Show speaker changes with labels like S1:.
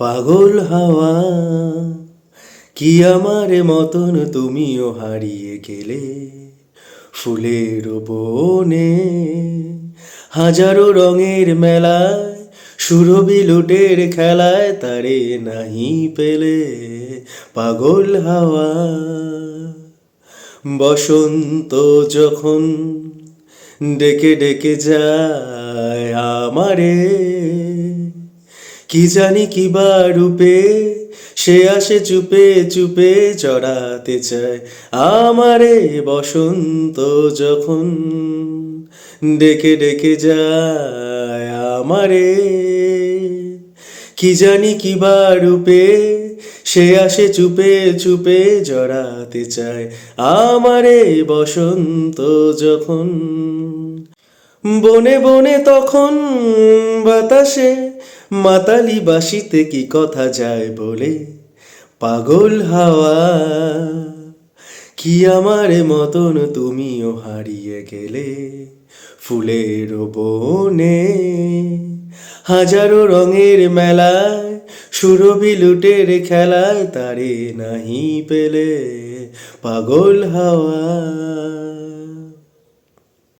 S1: পাগল হাওয়া, কি আমার মতন তুমিও হারিয়ে গেলে ফুলের বনে। হাজারো রঙের মেলায় সুরবি লুটের খেলায় তারে নাহি পেলে পাগল হাওয়া। বসন্ত যখন ডেকে ডেকে যায় আমারে কি জানি কি বা রূপে, সে আসে চুপে চুপে চড়াতে চায় আমারে বসন্ত যখন। ডেকে ডেকে যায় আমারে, কি জানি কি বা রূপে, সে আসে চুপে চুপে জড়াতে চায় আমারে বসন্ত যখন। বনে বনে তখন বাতাসে মাতালি বাসিতে কি কথা যায় বলে? পাগল হাওয়া, কি আমার মতন তুমিও হারিয়ে গেলে? ফুলের বনে হাজারো রঙের মেলায় সুরভি লুটের খেলায় তারে নাহি পেলে? পাগল হাওয়া